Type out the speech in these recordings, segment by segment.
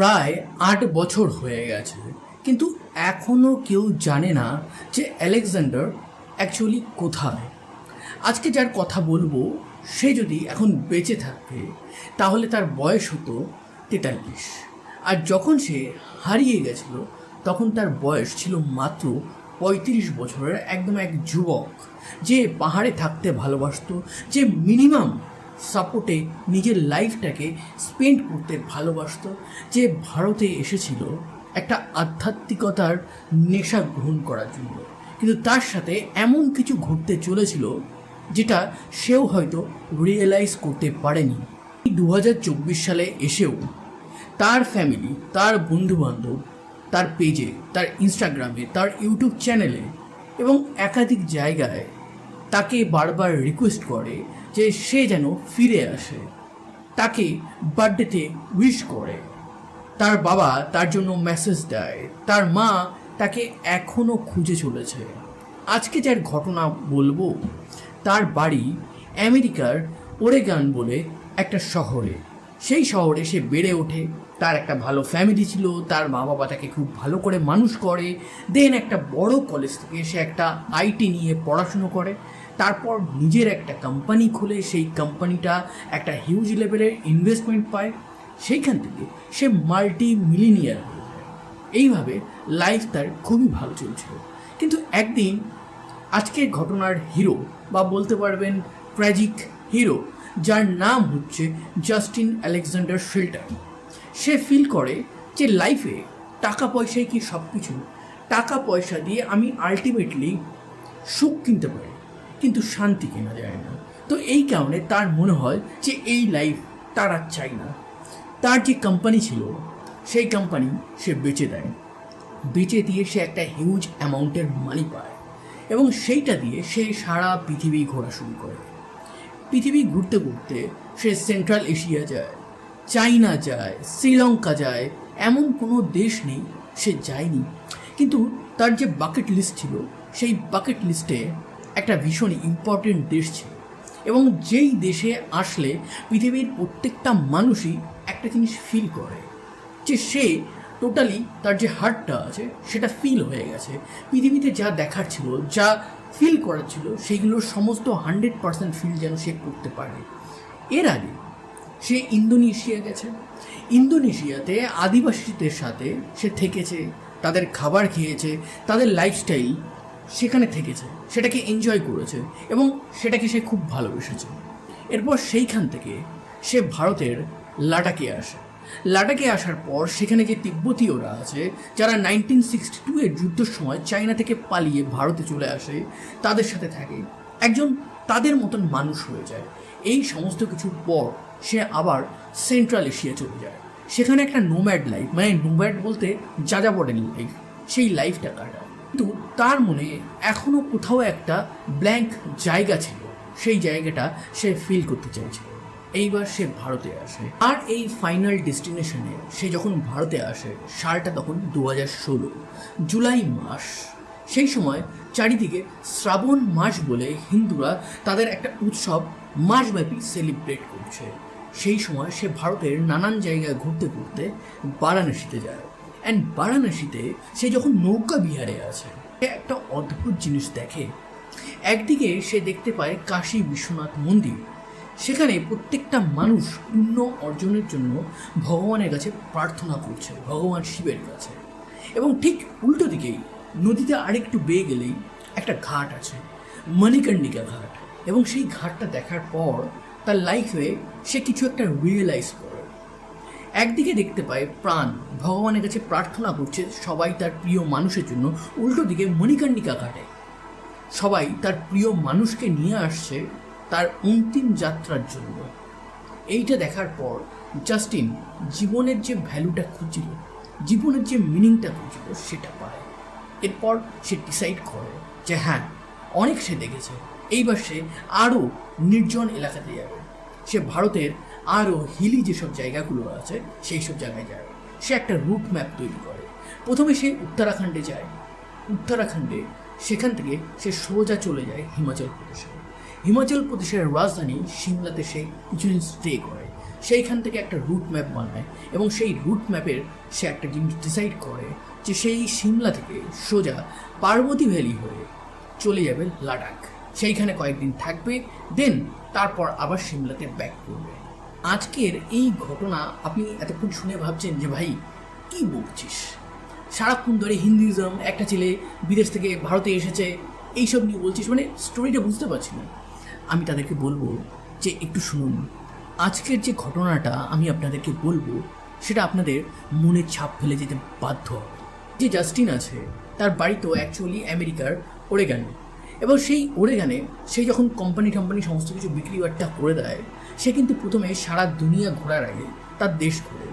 প্রায় আট বছর হয়ে গেছে। কিন্তু এখনও কেউ জানে না যে আলেকজান্ডার অ্যাকচুয়ালি কোথায়। আজকে যার কথা বলব, সে যদি এখন বেঁচে থাকে, তাহলে তার বয়স হতো তেতাল্লিশ। আর যখন সে হারিয়ে গেছিল, তখন তার বয়স ছিল মাত্র পঁয়ত্রিশ বছরের একদম এক যুবক, যে পাহাড়ে থাকতে ভালোবাসতো, যে মিনিমাম সাপোর্টে নিজের লাইফটাকে স্পেন্ড করতে ভালোবাসত, যে ভারতে এসেছিল একটা আধ্যাত্মিকতার নেশা গ্রহণ করার জন্য। কিন্তু তার সাথে এমন কিছু ঘটতে চলেছিল, যেটা সেও হয়তো রিয়েলাইজ করতে পারেনি। দু হাজার চব্বিশ সালে এসেও তার ফ্যামিলি তার বন্ধুবান্ধব, তার পেজে তার ইনস্টাগ্রামে তার ইউটিউব চ্যানেলে এবং একাধিক জায়গায় তাকে বারবার রিকোয়েস্ট করে যে সে যেন ফিরে আসে, তাকে বার্থডেতে উইশ করে। তার বাবা তার জন্য মেসেজ দেয়। তার মা তাকে এখনও খুঁজে চলেছে। আজকে যার ঘটনা বলব, তার বাড়ি আমেরিকার ওরেগান বলে একটা শহরে। সেই শহরে সে বেড়ে ওঠে। তার একটা ভালো ফ্যামিলি ছিল। তার মা বাবা তাকে খুব ভালো করে মানুষ করে। দেন একটা বড় কলেজ থেকে সে একটা আইটি নিয়ে পড়াশুনো করে। তারপর নিজের একটা কোম্পানি খুলে সেই কোম্পানিটা একটা হিউজ লেভেলের ইনভেস্টমেন্ট পায়। সেইখান থেকে সে মাল্টি মিলিনিয়ার এইভাবে লাইফ তার খুবই ভালো চলছিল। কিন্তু একদিন আজকের ঘটনার হিরো বা বলতে পারবেন ট্র্যাজিক হিরো যার নাম হচ্ছে জাস্টিন আলেকজান্ডার শিল্টার সে ফিল করে যে লাইফে টাকা পয়সায় কি সব কিছু টাকা পয়সা দিয়ে আমি আলটিমেটলি সুখ কিনতে পারি। কিন্তু শান্তি কেনা যায় না। তো এই কারণে তার মনে হয় যে এই লাইফ তার আর চাই না। তার যে কোম্পানি ছিল, সেই কোম্পানি সে বেচে দেয়। বেচে দিয়ে সে একটা হিউজ অ্যামাউন্টের মানি পায় এবং সেইটা দিয়ে সে সারা পৃথিবী ঘোরা শুরু করে। পৃথিবী ঘুরতে ঘুরতে সে সেন্ট্রাল এশিয়া যায় চাইনা যায় শ্রীলঙ্কা যায়, এমন কোনো দেশ নেই সে যায়নি। কিন্তু তার যে বাকেট লিস্ট ছিল, সেই বাকেট লিস্টে একটা ভীষণ ইম্পর্টেন্ট দেশ ছিল। এবং যেই দেশে আসলে পৃথিবীর প্রত্যেকটা মানুষই একটা জিনিস ফিল করে, যে সে টোটালি তার যে হার্টটা আছে, সেটা ফিল হয়ে গেছে। পৃথিবীতে যা দেখার ছিল, যা ফিল করার ছিল সেগুলোর সমস্ত হান্ড্রেড পার্সেন্ট ফিল যেন সে করতে পারে। এর আগে সে ইন্দোনেশিয়া গেছে। ইন্দোনেশিয়াতে আদিবাসীদের সাথে সে থেকেছে, তাদের খাবার খেয়েছে, তাদের লাইফস্টাইল সেখানে থেকেছে, সেটাকে এনজয় করেছে এবং সেটাকে সে খুব ভালোবেসেছে। এরপর সেইখান থেকে সে ভারতের লাডাখে আসে। লাডাখে আসার পর সেখানে যে তিব্বতীয়রা আছে, যারা নাইনটিন সিক্সটি টু এর যুদ্ধের সময় চায়না থেকে পালিয়ে ভারতে চলে আসে, তাদের সাথে থাকে। একজন তাদের মতন মানুষ হয়ে যায়। এই সমস্ত কিছুর পর সে আবার সেন্ট্রাল এশিয়া চলে যায়। সেখানে একটা নোম্যাড লাইফ মানে নোম্যাড বলতে যাযাবরের লাইফ সেই লাইফটা কাটায়। কিন্তু তার মনে এখনও কোথাও একটা ব্ল্যাঙ্ক জায়গা ছিল। সেই জায়গাটা সে ফিল করতে চাইছিল এইবার সে ভারতে আসে। আর এই ফাইনাল ডেস্টিনেশনে সে যখন ভারতে আসে, সালটা তখন দু হাজার ষোলো। জুলাই মাস। সেই সময় চারিদিকে শ্রাবণ মাস বলে হিন্দুরা তাদের একটা উৎসব মাসব্যাপী সেলিব্রেট করছে। সেই সময় সে ভারতের নানান জায়গায় ঘুরতে ঘুরতে বারাণসীতে যায়। অ্যান্ড বারাণসীতে সে যখন নৌকা বিহারে আছে, সে একটা অদ্ভুত জিনিস দেখে। একদিকে সে দেখতে পায় কাশী বিশ্বনাথ মন্দির। সেখানে প্রত্যেকটা মানুষ পুণ্য অর্জনের জন্য ভগবানের কাছে প্রার্থনা করছে, ভগবান শিবের কাছে। এবং ঠিক উল্টো দিকেই নদীতে আরেকটু বেয়ে গেলেই একটা ঘাট আছে মণিকর্ণিকা ঘাট। এবং সেই ঘাটটা দেখার পর তার লাইফে সে কিছু একটা রিয়েলাইজ করে। একদিকে দেখতে পায় প্রাণ। ভগবানের কাছে প্রার্থনা করছে সবাই তার প্রিয় মানুষের জন্য। উল্টো দিকে মণিকর্ণিকা ঘাটে সবাই তার প্রিয় মানুষকে নিয়ে আসছে তার অন্তিম যাত্রার জন্য। এইটা দেখার পর জাস্টিন জীবনের যে ভ্যালুটা খুঁজছিল, জীবনের যে মিনিংটা খুঁজছিল, সেটা পায়। এরপর সে ডিসাইড করে যে হ্যাঁ অনেক সে দেখেছে। এইবার সে আরও নির্জন এলাকাতে যাবে। সে ভারতের আরও হিলি যেসব জায়গাগুলো আছে সেই সব জায়গায় যায়। সে একটা রুট ম্যাপ তৈরি করে। প্রথমে সে উত্তরাখণ্ডে যায়। উত্তরাখণ্ডে সেখান থেকে সে সোজা চলে যায় হিমাচল প্রদেশে। হিমাচল প্রদেশের রাজধানী সিমলাতে সে কিছুদিন স্টে করে। সেইখান থেকে একটা রুট ম্যাপ বানায় এবং সেই রুট ম্যাপের সে একটা জিনিস ডিসাইড করে যে সেই সিমলা থেকে সোজা পার্বতী ভ্যালি হয়ে চলে যাবে লাদাখ সেইখানে কয়েকদিন থাকবে দেন তারপর আবার সিমলাতে ব্যাক করবে। আজকের এই ঘটনা আপনি এতক্ষণ শুনে ভাবছেন যে ভাই, কি বলছিস সারাক্ষণ ধরে হিন্দুইজম, একটা ছেলে বিদেশ থেকে ভারতে এসেছে, এইসব নিয়ে বলছিস? মানে স্টোরিটা বুঝতে পারছি না। আমি তাদেরকে বলব যে একটু শুনুন। আজকের যে ঘটনাটা আমি আপনাদেরকে বলব, সেটা আপনাদের মনে ছাপ ফেলে যেতে বাধ্য যে জাস্টিন আছে, তার বাড়ি তো অ্যাকচুয়ালি আমেরিকার ওরেগানে এবং সেই ওরেগানে সে যখন কোম্পানি টম্পানি সমস্ত কিছু বিক্রি বাট্টা করে দেয় সে কিন্তু প্রথমে সারা দুনিয়া ঘোরার আগে তার দেশ ঘোরে।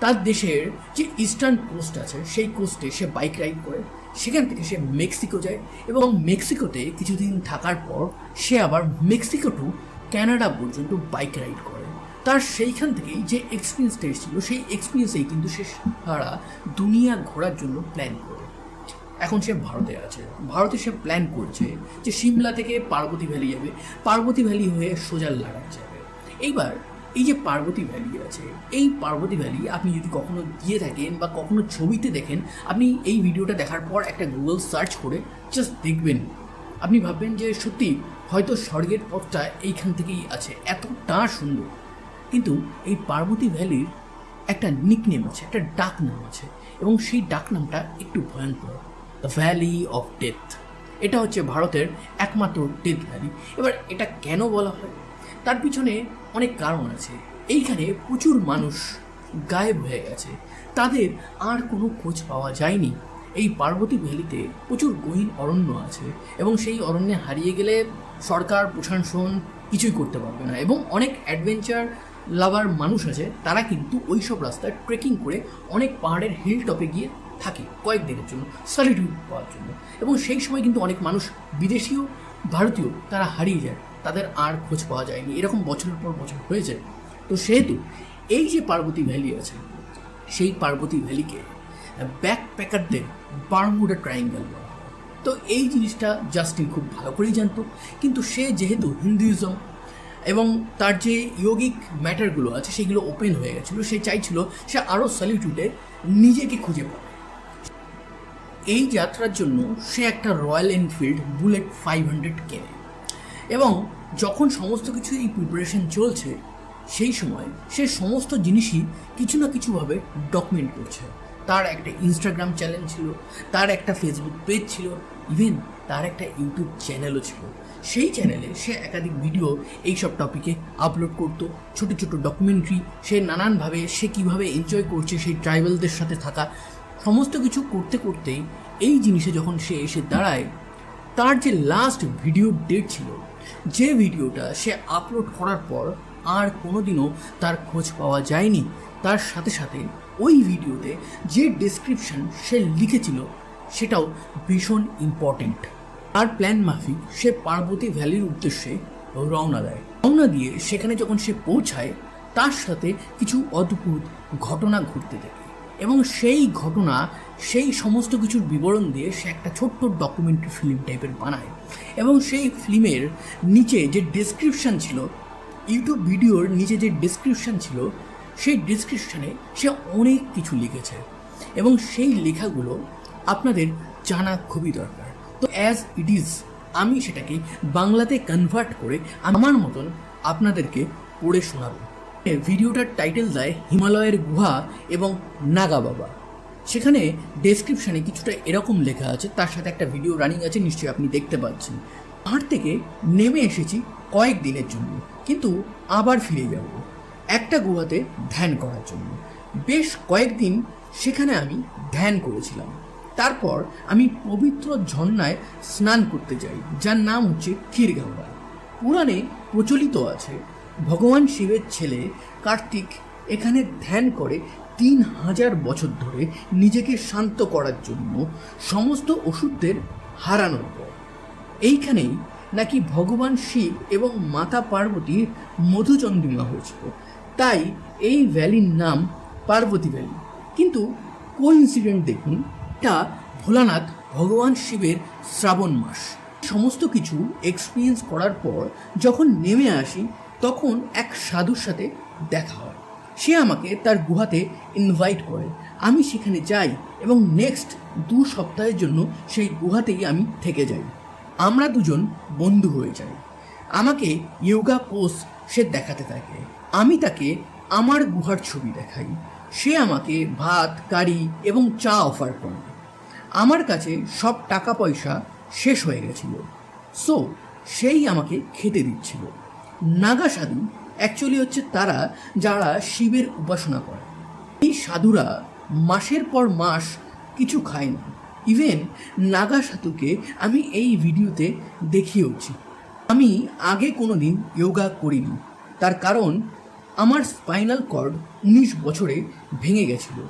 তার দেশের যে ইস্টার্ন কোস্ট আছে, সেই কোস্টে সে বাইক রাইড করে। সেখান থেকে সে মেক্সিকো যায় এবং মেক্সিকোতে কিছুদিন থাকার পর সে আবার মেক্সিকো টু ক্যানাডা পর্যন্ত বাইক রাইড করে। তার সেইখান থেকেই যে এক্সপিরিয়েন্সটা এসেছিল, সেই এক্সপিরিয়েন্সেই কিন্তু সে সারা দুনিয়া ঘোরার জন্য প্ল্যান করে। এখন সে ভারতে আছে। ভারতে সে প্ল্যান করছে যে সিমলা থেকে পার্বতী ভ্যালি যাবে। পার্বতী ভ্যালি হয়ে সোজা যাবে এইবার এই যে পার্বতী ভ্যালি আছে, এই পার্বতী ভ্যালি আপনি যদি কখনো গিয়ে থাকেন বা কখনো ছবিতে দেখেন, আপনি এই ভিডিওটা দেখার পর একটা গুগল সার্চ করে জাস্ট দেখবেন। আপনি ভাববেন যে সত্যি হয়তো স্বর্গের পথটা এইখান থেকেই আছে, এতটা সুন্দর। কিন্তু এই পার্বতী ভ্যালির একটা নিকনেম আছে, একটা ডাক নাম আছে এবং সেই ডাক নামটা একটু ভয়ঙ্কর দ্য ভ্যালি অফ ডেথ এটা হচ্ছে ভারতের একমাত্র ডেথ ভ্যালি এবার এটা কেন বলা হয়? তার পিছনে অনেক কারণ আছে। এইখানে প্রচুর মানুষ গায়েব হয়ে গেছে। তাদের আর কোনো খোঁজ পাওয়া যায়নি। এই পার্বতী ভ্যালিতে প্রচুর গহীন অরণ্য আছে এবং সেই অরণ্যে হারিয়ে গেলে সরকার, প্রশাসন কিছুই করতে পারবে না এবং অনেক অ্যাডভেঞ্চার লাভার মানুষ আছে, তারা কিন্তু ওই সব রাস্তায় ট্রেকিং করে অনেক পাহাড়ের হিল টপে গিয়ে থাকে কয়েকদিনের জন্য সলিটিউড পাওয়ার জন্য। এবং সেই সময় কিন্তু অনেক মানুষ বিদেশিও ভারতীয় তারা হারিয়ে যায়। তাদের আর খোঁজ পাওয়া যায়নি। এরকম বছরের পর বছর হয়েছে। তো সেহেতু এই যে পার্বতী ভ্যালি আছে, সেই পার্বতী ভ্যালিকে ব্যাক প্যাকারদের বারমুডা ট্রায়াঙ্গেল বলা তো এই জিনিসটা জাস্টিন খুব ভালো করেই জানতো। কিন্তু সে যেহেতু হিন্দুইজম এবং তার যে ইয়োগিক ম্যাটারগুলো আছে, সেগুলো ওপেন হয়ে গেছিল। সে চাইছিল সে আরও সলিটিউডে নিজেকে খুঁজে পাবে এই যাত্রার জন্য সে একটা Royal Enfield Bullet five hundred কেনে। এবং যখন সমস্ত কিছু এই প্রিপারেশন চলছে, সেই সময় সে সমস্ত জিনিসই কিছু না কিছুভাবে ডকুমেন্ট করছে। তার একটা ইনস্টাগ্রাম চ্যানেল ছিল, তার একটা ফেসবুক পেজ ছিল ইভেন তার একটা ইউটিউব চ্যানেলও ছিল। সেই চ্যানেলে সে একাধিক ভিডিও এইসব টপিকে আপলোড করতো, ছোট ছোট ডকুমেন্টারি সে নানানভাবে, সে কীভাবে এনজয় করছে সেই ট্রাইবেলদের সাথে থাকা, সমস্ত কিছু করতে করতেই এই জিনিসে যখন সে এসে দাঁড়ায়, তার যে লাস্ট ভিডিও ডেট ছিল যে ভিডিওটা সে আপলোড করার পর আর কোনোদিনও তার খোঁজ পাওয়া যায়নি। তার সাথে সাথে ওই ভিডিওতে যে ডেসক্রিপশন সে লিখেছিল, সেটাও ভীষণ ইম্পর্ট্যান্ট তার প্ল্যান মাফিক সে পার্বতী ভ্যালির উদ্দেশ্যে রওনা দেয়। রওনা দিয়ে সেখানে যখন সে পৌঁছায়, তার সাথে কিছু অদ্ভুত ঘটনা ঘটতে থাকে এবং সেই ঘটনা সেই সমস্ত কিছুর বিবরণ দিয়ে সে একটা ছোট্ট ডকুমেন্টারি ফিল্ম টাইপের বানায়। এবং সেই ফিল্মের নিচে যে ডেসক্রিপশন ছিল ইউটিউব ভিডিওর নিচে যে ডেসক্রিপশন ছিল, সেই ডেসক্রিপশনে সে অনেক কিছু লিখেছে। এবং সেই লেখাগুলো আপনাদের জানা খুবই দরকার। তো অ্যাজ ইট ইজ আমি সেটাকে বাংলাতে কনভার্ট করে আমার মতন আপনাদেরকে পড়ে শোনাবো। ভিডিওটার টাইটেল দেয় হিমালয়ের গুহা এবং নাগা বাবা। সেখানে ডেসক্রিপশানে কিছুটা এরকম লেখা আছে, তার সাথে একটা ভিডিও রানিং আছে, নিশ্চয়ই আপনি দেখতে পাচ্ছেন। পাহাড় থেকে নেমে এসেছি কয়েক দিনের জন্য, কিন্তু আবার ফিরে যাব। একটা গুহাতে ধ্যান করার জন্য। বেশ কয়েকদিন সেখানে আমি ধ্যান করেছিলাম। তারপর আমি পবিত্র ঝর্ণায় স্নান করতে যাই, যার নাম হচ্ছে ক্ষীরগঙ্গা পুরাণে প্রচলিত আছে, ভগবান শিবের ছেলে কার্তিক এখানে ধ্যান করে তিন হাজার বছর ধরে নিজেকে শান্ত করার জন্য সমস্ত ওষুধদের হারানোর পর। এইখানেই নাকি ভগবান শিব এবং মাতা পার্বতীর মধুচন্দ্রিমা হয়েছিল। তাই এই ভ্যালির নাম পার্বতী ভ্যালি। কিন্তু কোইন্সিডেন্ট দেখুন এটা ভোলানাথ ভগবান শিবের শ্রাবণ মাস। সমস্ত কিছু এক্সপিরিয়েন্স করার পর যখন নেমে আসি, তখন এক সাধুর সাথে দেখা হয়। সে আমাকে তার গুহাতে ইনভাইট করে। আমি সেখানে যাই এবং নেক্সট দু সপ্তাহের জন্য সেই গুহাতেই আমি থেকে যাই। আমরা দুজন বন্ধু হয়ে যাই। আমাকে ইয়োগা পোজ সে দেখাতে থাকে। আমি তাকে আমার গুহার ছবি দেখাই। সে আমাকে ভাত, কারি এবং চা অফার করে। আমার কাছে সব টাকা পয়সা শেষ হয়ে গেছিল। সো সেই আমাকে খেতে দিচ্ছিল। নাগা সাধু অ্যাকচুয়ালি হচ্ছে তারা, যারা শিবের উপাসনা করে। এই সাধুরা মাসের পর মাস কিছু খায় না। ইভেন নাগা সাধুকে আমি এই ভিডিওতে দেখিয়েওছি। আমি আগে কোনো দিন যোগা করিনি। তার কারণ, আমার স্পাইনাল কর্ড উনিশ বছরে ভেঙে গেছিল।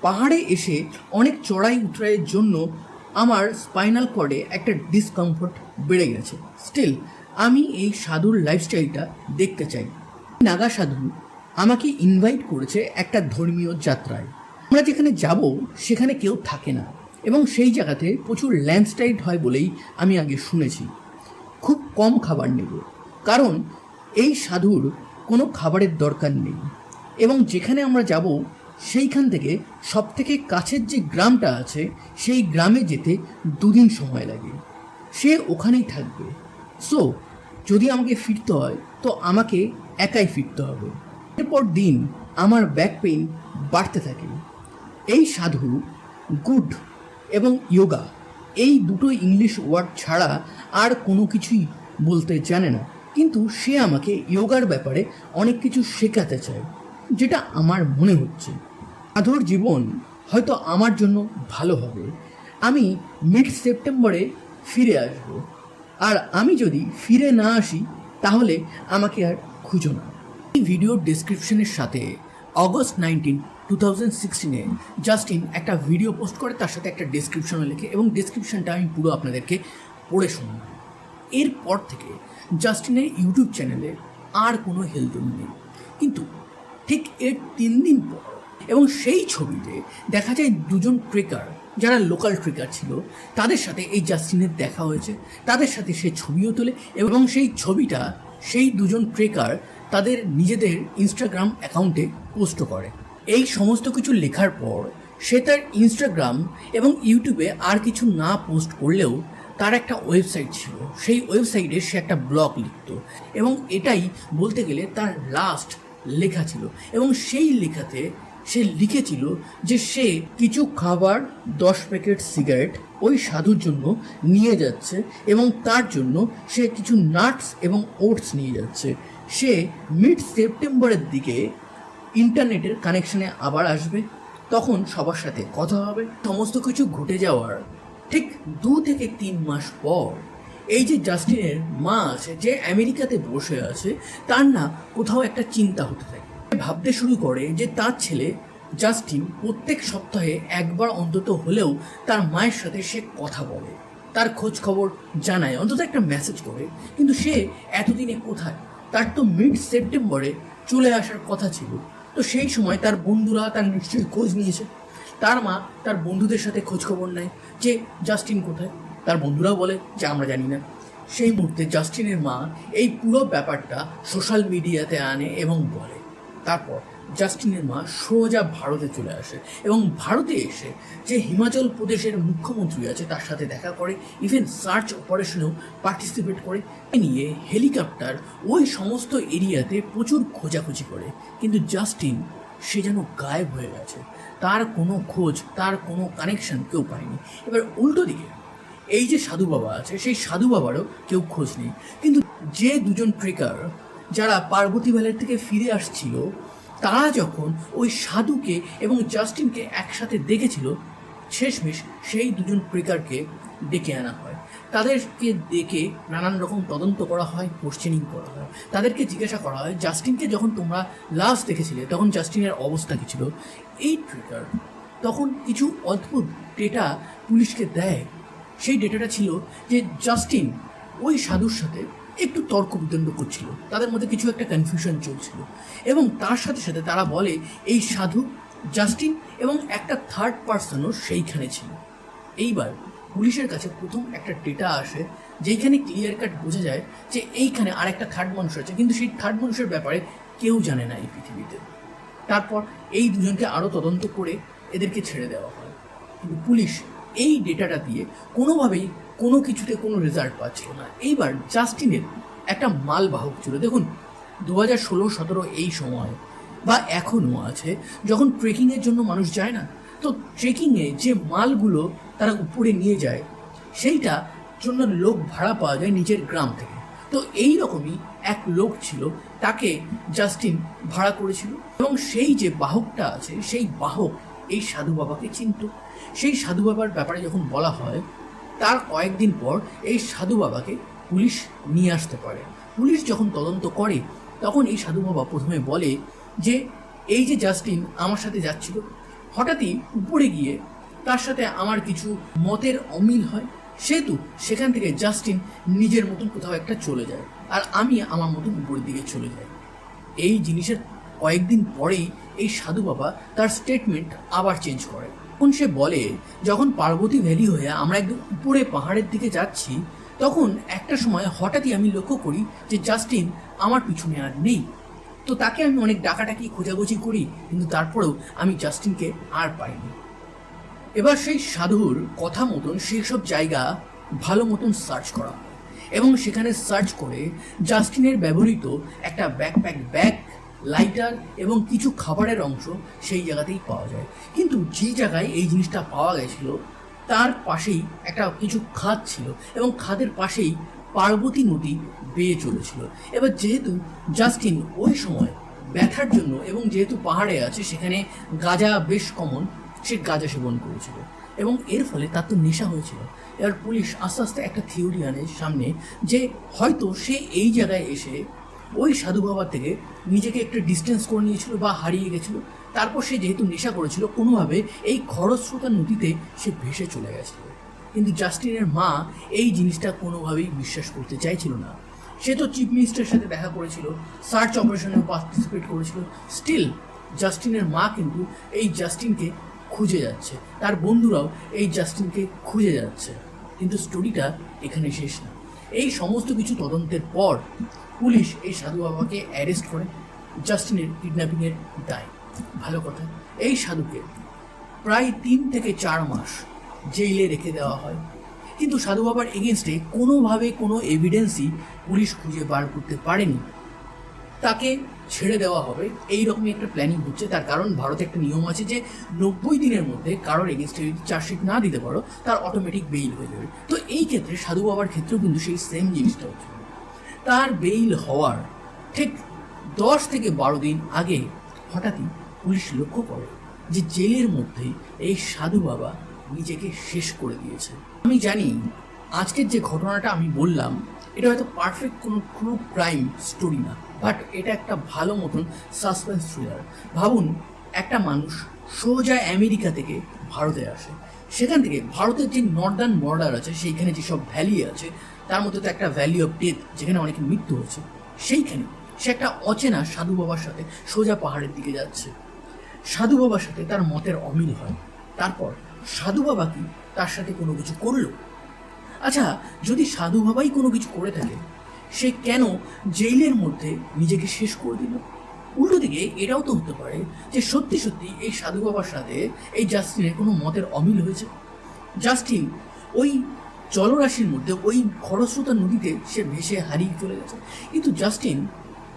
পাহাড়ে এসে অনেক চড়াই উতরাইয়ের জন্য আমার স্পাইনাল কর্ডে একটা ডিসকমফোর্ট বেড়ে গেছে। স্টিল আমি এই সাধুর লাইফস্টাইলটা দেখতে চাই। নাগা সাধু আমাকে ইনভাইট করেছে একটা ধর্মীয় যাত্রায়। আমরা যেখানে যাব, সেখানে কেউ থাকে না। এবং সেই জায়গাতে প্রচুর ল্যান্ডস্লাইড হয় বলেই আমি আগে শুনেছি। খুব কম খাবার নেব। কারণ এই সাধুর কোনো খাবারের দরকার নেই। এবং যেখানে আমরা যাব, সেইখান থেকে সব থেকে কাছের যে গ্রামটা আছে, সেই গ্রামে যেতে দুদিন সময় লাগে। সে ওখানেই থাকবে। সো যদি আমাকে ফিরতে হয়, তো আমাকে একাই ফিরতে হবে। এরপর দিন আমার ব্যাক পেইন বাড়তে থাকে। এই সাধু, গুড এবং ইয়োগা এই দুটো ইংলিশ ওয়ার্ড ছাড়া আর কোনো কিছুই বলতে জানে না। কিন্তু সে আমাকে ইয়োগার ব্যাপারে অনেক কিছু শেখাতে চায়, যেটা আমার মনে হচ্ছে। সাধুর জীবন হয়তো আমার জন্য ভালো হবে। আমি মিড সেপ্টেম্বরে ফিরে আসব। আর আমি যদি ফিরে না আসি তাহলে আমাকে আর খুঁজো না। এই ভিডিওর ডিসক্রিপশনের সাথে অগস্ট নাইনটিন টু থাউজেন্ড সিক্সটিনে জাস্টিন একটা ভিডিও পোস্ট করে, তার সাথে একটা ডিসক্রিপশনও লেখে এবং ডিসক্রিপশনটা আমি পুরো আপনাদেরকে পড়ে শুনব। এরপর থেকে জাস্টিনের ইউটিউব চ্যানেলে আর কোনো হেলদোল নেই। কিন্তু ঠিক এর তিন দিন পর এবং সেই ছবিতে দেখা যায় দুজন ট্রেকার, যারা লোকাল ট্রেকার ছিল, তাদের সাথে এই জাস্টিনের দেখা হয়েছে, তাদের সাথে সে ছবিও তোলে এবং সেই ছবিটা সেই দুজন ট্রেকার তাদের নিজেদের ইনস্টাগ্রাম অ্যাকাউন্টে পোস্ট করে। এই সমস্ত কিছু লেখার পর সে তার ইনস্টাগ্রাম এবং ইউটিউবে আর কিছু না পোস্ট করলেও তার একটা ওয়েবসাইট ছিল। সেই ওয়েবসাইটে সে একটা ব্লগ লিখত এবং এটাই বলতে গেলে তার লাস্ট লেখা ছিল। এবং সেই লেখাতে সে লিখেছিল যে সে কিছু খাবার, দশ প্যাকেট সিগারেট ওই সাধুর জন্য নিয়ে যাচ্ছে এবং তার জন্য সে কিছু নাটস এবং ওটস নিয়ে যাচ্ছে। সে মিড সেপ্টেম্বরের দিকে ইন্টারনেটের কানেকশানে আবার আসবে, তখন সবার সাথে কথা হবে, সমস্ত কিছু ঘটে যাওয়ার। ঠিক দু থেকে তিন মাস পর এই যে জাস্টিনের মা আছে, যে আমেরিকাতে বসে আছে, তার না কোথাও একটা চিন্তা হতে থাকে। ভাবতে শুরু করে যে তার ছেলে জাস্টিন প্রত্যেক সপ্তাহে একবার অন্তত হলেও তার মায়ের সাথে সে কথা বলে। তার খোঁজ খবর জানায়, অন্তত একটা মেসেজ করে। কিন্তু সে এতদিনে কোথায়? তার তো মিড সেপ্টেম্বরে চলে আসার কথা ছিল। তো সেই সময় তার বন্ধুরা তার নিশ্চয়ই খোঁজ নিয়েছে। তার মা তার বন্ধুদের সাথে খোঁজ খবর নেয় যে জাস্টিন কোথায়? তার বন্ধুরাও বলে যে আমরা জানি না। সেই মুহূর্তে জাস্টিনের মা এই পুরো ব্যাপারটা সোশ্যাল মিডিয়াতে আনে এবং বলে। তারপর জাস্টিনের মা সোজা ভারতে চলে আসে এবং ভারতে এসে যে হিমাচল প্রদেশের মুখ্যমন্ত্রী আছে তার সাথে দেখা করে ইভেন সার্চ অপারেশনেও পার্টিসিপেট করে নিয়ে হেলিকপ্টার ওই সমস্ত এরিয়াতে প্রচুর খোঁজাখুঁজি করে। কিন্তু জাস্টিন, সে যেন গায়েব হয়ে গেছে। তার কোনো খোঁজ, তার কোনো কানেকশন কেউ পায়নি। এবার উল্টো দিকে, এই যে সাধু বাবা আছে, সেই সাধু বাবারও কেউ খোঁজ নেই। কিন্তু যে দুজন ট্রেকার যারা পার্বতী ভ্যালের থেকে ফিরে আসছিল, তারা যখন ওই সাধুকে এবং জাস্টিনকে একসাথে দেখেছিল, শেষমেশ সেই দুজন ট্রেকারকে ডেকে আনা হয়। তাদেরকে ডেকে নানান রকম তদন্ত করা হয় কোশ্চেনিং করা হয়। তাদেরকে জিজ্ঞাসা করা হয়, জাস্টিনকে যখন তোমরা লাস্ট দেখেছিলে, তখন জাস্টিনের অবস্থা কী ছিল? এই ট্রেকার তখন কিছু অদ্ভুত ডেটা পুলিশকে দেয়। সেই ডেটাটা ছিল যে, জাস্টিন ওই সাধুর সাথে একটু তর্ক বিতণ্ড করছিল। তাদের মধ্যে কিছু একটা কনফিউশন চলছিল। এবং তার সাথে সাথে তারা বলে, এই সাধু, জাস্টিন এবং একটা থার্ড পার্সনও সেইখানে ছিল। এইবার পুলিশের কাছে প্রথম একটা ডেটা আসে, যেইখানে ক্লিয়ার কাট বোঝা যায় যে এইখানে আর একটা থার্ড মানুষ আছে। কিন্তু সেই থার্ড মানুষের ব্যাপারে কেউ জানে না এই পৃথিবীতে। তারপর এই দুজনকে আরও তদন্ত করে এদেরকে ছেড়ে দেওয়া হয়। কিন্তু পুলিশ এই ডেটাটা দিয়ে কোনোভাবেই কোনো কিছুতে কোনো রেজাল্ট পাচ্ছিল না। এইবার জাস্টিনের একটা মালবাহক ছিল। দেখুন দু হাজার ষোলো, সতেরো এই সময় বা এখনও আছে, যখন ট্রেকিংয়ের জন্য মানুষ যায় না, তো ট্রেকিংয়ে যে মালগুলো তারা উপরে নিয়ে যায়, সেইটা জন্য লোক ভাড়া পাওয়া যায় নিজের গ্রাম থেকে। তো এই রকমই এক লোক ছিল, তাকে জাস্টিন ভাড়া করেছিল এবং সেই যে বাহকটা আছে, সেই বাহক এই সাধু বাবাকে চিনত। সেই সাধু বাবার ব্যাপারে যখন বলা হয় তার কয়েকদিন পর এই সাধু বাবাকে পুলিশ নিয়ে আসতে পারে। পুলিশ যখন তদন্ত করে, তখন এই সাধু বাবা প্রথমে বলে যে, এই যে জাস্টিন আমার সাথে যাচ্ছিল, হঠাৎই উপরে গিয়ে তার সাথে আমার কিছু মতের অমিল হয়। সেহেতু সেখান থেকে জাস্টিন নিজের মতন কোথাও একটা চলে যায় আর আমি আমার মতন উপরের দিকে চলে যাই। এই জিনিসের কয়েকদিন পরেই এই সাধু বাবা তার স্টেটমেন্ট আবার চেঞ্জ করে। তখন সে বলে, যখন পার্বতী ভ্যালি হয়ে আমরা একদম উপরে পাহাড়ের দিকে যাচ্ছি, তখন একটা সময় হঠাৎই আমি লক্ষ্য করি যে জাস্টিন আমার পিছনে আর নেই। তো তাকে আমি অনেক ডাকাটাকি খোঁজাখুঁজি করি, কিন্তু তারপরেও আমি জাস্টিনকে আর পাইনি। এবার সেই সাধুর কথা মতন সেই সব জায়গা ভালো মতন সার্চ করা এবং সেখানে সার্চ করে জাস্টিনের ব্যবহৃত একটা ব্যাকপ্যাক ব্যাগ লাইটার এবং কিছু খাবারের অংশ সেই জায়গাতেই পাওয়া যায়। কিন্তু যে জায়গায় এই জিনিসটা পাওয়া গেছিল, তার পাশেই একটা কিছু খাদ ছিল এবং খাদের পাশেই পার্বতী নদী বেয়ে চলেছিল। এবার যেহেতু জাস্টিন ওই সময় ব্যথার জন্য এবং যেহেতু পাহাড়ে আছে, সেখানে গাঁজা বেশ কমন সে গাঁজা সেবন করেছিল। এবং এর ফলে তার তো নেশা হয়েছিল। এবার পুলিশ আস্তে আস্তে একটা থিওরি আনে সামনে যে হয়তো সে এই জায়গায় এসে ওই সাধু বাবার থেকে নিজেকে একটু ডিস্টেন্স করে নিয়েছিল বা হারিয়ে গেছিল। তারপর সে যেহেতু নেশা করেছিল, কোনোভাবে এই খরস্রোতা নদীতে সে ভেসে চলে গেছিল। কিন্তু জাস্টিনের মা এই জিনিসটা কোনোভাবেই বিশ্বাস করতে চাইছিল না। সে তো চিফ মিনিস্টারের সাথে দেখা করেছিল, সার্চ অপারেশনে পার্টিসিপেট করেছিল। স্টিল জাস্টিনের মা কিন্তু এই জাস্টিনকে খুঁজে যাচ্ছে। তার বন্ধুরাও এই জাস্টিনকে খুঁজে যাচ্ছে। কিন্তু স্টোরিটা এখানে শেষ না। এই সমস্ত কিছু তদন্তের পর পুলিশ এই সাধু বাবাকে অ্যারেস্ট করে জাস্টিনের কিডন্যাপিংয়ের দায়। ভালো কথা, এই সাধুকে প্রায় তিন থেকে চার মাস জেলে রেখে দেওয়া হয়। কিন্তু সাধু বাবার এগেনস্টে কোনোভাবে কোনো এভিডেন্সই পুলিশ খুঁজে বার করতে পারেনি। তাকে ছেড়ে দেওয়া হবে। এই রকমই একটা প্ল্যানিং হচ্ছে। তার কারণ ভারতে একটা নিয়ম আছে যে নব্বই দিনের মধ্যে কারোর এগেনস্টে যদি চার্জশিট না দিতে পারো, তার অটোমেটিক বেইল হয়ে যাবে। তো এই ক্ষেত্রে সাধু বাবার ক্ষেত্রেও কিন্তু সেই সেম জিনিসটা হচ্ছে। তার বেইল হওয়ার ঠিক দশ থেকে বারো দিন আগে হঠাৎই পুলিশ লক্ষ্য করে যে জেলের মধ্যে এই সাধু বাবা নিজেকে শেষ করে দিয়েছে। আমি জানি আজকের যে ঘটনাটা আমি বললাম, এটা হয়তো পারফেক্ট কোনো ট্রু ক্রাইম স্টোরি না। বাট এটা একটা ভালো মতন সাসপেন্স থ্রিলার ভাবুন, একটা মানুষ সোজা আমেরিকা থেকে ভারতে আসে। সেখান থেকে ভারতের যে নর্দার্ন বর্ডার আছে, সেইখানে যেসব ভ্যালি আছে, তার মধ্যে তো একটা ভ্যালি অফ ডেথ যেখানে অনেকের মৃত্যু হয়েছে। সেইখানে সে একটা অচেনা সাধু বাবার সাথে সোজা পাহাড়ের দিকে যাচ্ছে। সাধু বাবার সাথে তার মতের অমিল হয়। তারপর সাধু বাবা কি তার সাথে কোনো কিছু করল? আচ্ছা যদি সাধু বাবাই কোনো কিছু করে থাকে সে কেন জেইলের মধ্যে নিজেকে শেষ করে দিল? উল্টো দিকে এটাও তো হতে পারে যে সত্যি সত্যি এই সাধু বাবার সাথে এই জাস্টিনের কোনো মতের অমিল হয়েছে। জাস্টিন ওই জলরাশির মধ্যে ওই খরস্রোতা নদীতে সে ভেসে হারিয়ে চলে গেছে। কিন্তু জাস্টিন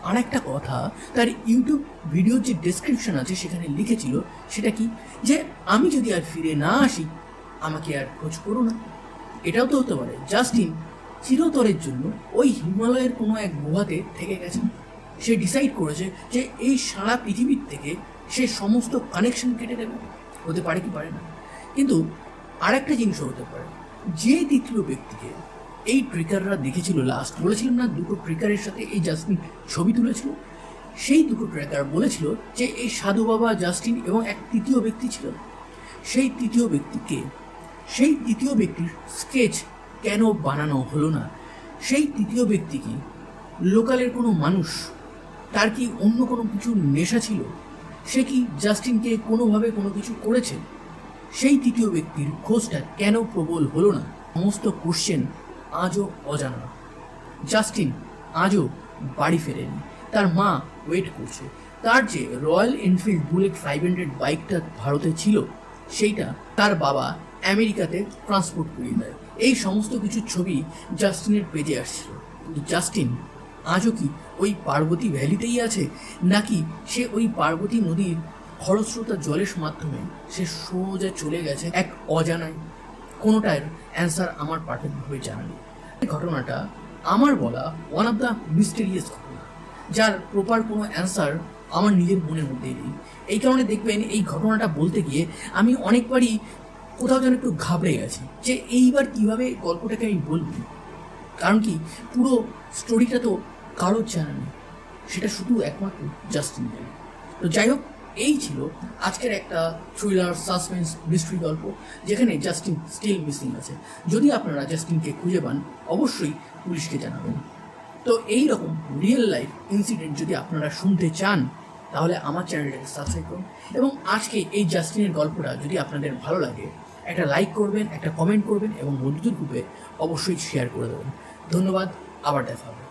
আর একটা কথা তার ইউটিউব ভিডিওর যে ডেসক্রিপশন আছে সেখানে লিখেছিল সেটা কি? যে আমি যদি আর ফিরে না আসি, আমাকে আর খোঁজ করো না। এটাও তো হতে পারে। জাস্টিন চিরতরের জন্য ওই হিমালয়ের কোনো এক গুহাতে থেকে গেছে। সে ডিসাইড করেছে যে এই সারা পৃথিবীর থেকে সে সমস্ত কানেকশন কেটে দেবে হতে পারে কি পারে না। কিন্তু আরেকটা জিনিসও হতে পারে। যে দ্বিতীয় ব্যক্তিকে এই ট্রিকাররা দেখেছিল লাস্ট বলেছিলাম না, দুটো ট্রিকারের সাথে এই জাস্টিন ছবি তুলেছিল। সেই দুটো ট্রেকার বলেছিল যে এই সাধু বাবা জাস্টিন এবং এক তৃতীয় ব্যক্তি ছিল। সেই তৃতীয় ব্যক্তিকে, সেই তৃতীয় ব্যক্তির স্কেচ কেন বানানো হলো না? সেই তৃতীয় ব্যক্তি কি? লোকালের কোনো মানুষ? তার কি অন্য কোনো কিছু নেশা ছিল? সে কি জাস্টিনকে কোনোভাবে কোনো কিছু করেছে? সেই তৃতীয় ব্যক্তির খোঁজটা কেন প্রবল হলো না? সমস্ত কোশ্চেন আজও অজানা। জাস্টিন আজও বাড়ি ফেরেনি। তার মা ওয়েট করছে। তার যে Royal Enfield Bullet five hundred বাইকটা ভারতে ছিল, সেইটা তার বাবা আমেরিকাতে ট্রান্সপোর্ট করিয়ে দেয়। এই সমস্ত কিছু ছবি জাস্টিনের পেজে আসছিল। কিন্তু জাস্টিন আজও কি ওই পার্বতী ভ্যালিতেই আছে? নাকি সে ওই পার্বতী নদীর খরস্রোতা জলের মাধ্যমে সে সোজা চলে গেছে এক অজানায়? কোনোটার অ্যান্সার আমার পাঠকভাবে জানা নেই। ঘটনাটা আমার বলা ওয়ান অফ দ্য মিস্টেরিয়াস ঘটনা, যার প্রপার কোনো অ্যান্সার আমার নিজের মনের মধ্যেই নেই। এই কারণে দেখবেন এই ঘটনাটা বলতে গিয়ে আমি অনেকবারই কোথাও যেন একটু ঘাবড়ে গেছি যে এইবার কীভাবে গল্পটাকে আমি বলব? কারণ কি, পুরো স্টোরিটা তো কারোর জানা নেই। সেটা শুধু একমাত্র জাস্টিন জানে তো যাই হোক, এই ছিল আজকের একটা থ্রিলার সাসপেন্স মিস্ট্রি গল্প, যেখানে জাস্টিন স্টিল মিসিং আছে। যদি আপনারা জাস্টিনকে খুঁজে পান, অবশ্যই পুলিশকে জানাবেন। তো এই রকম রিয়েল লাইফ ইনসিডেন্ট যদি আপনারা শুনতে চান, তাহলে আমার চ্যানেলটাকে সাবস্ক্রাইব করুন। এবং আজকে এই জাস্টিনের গল্পটা যদি আপনাদের ভালো লাগে একটা লাইক করবেন, একটা কমেন্ট করবেন এবং বন্ধুদের গ্রুপে অবশ্যই শেয়ার করে দেবেন। ধন্যবাদ, আবার দেখা হবে।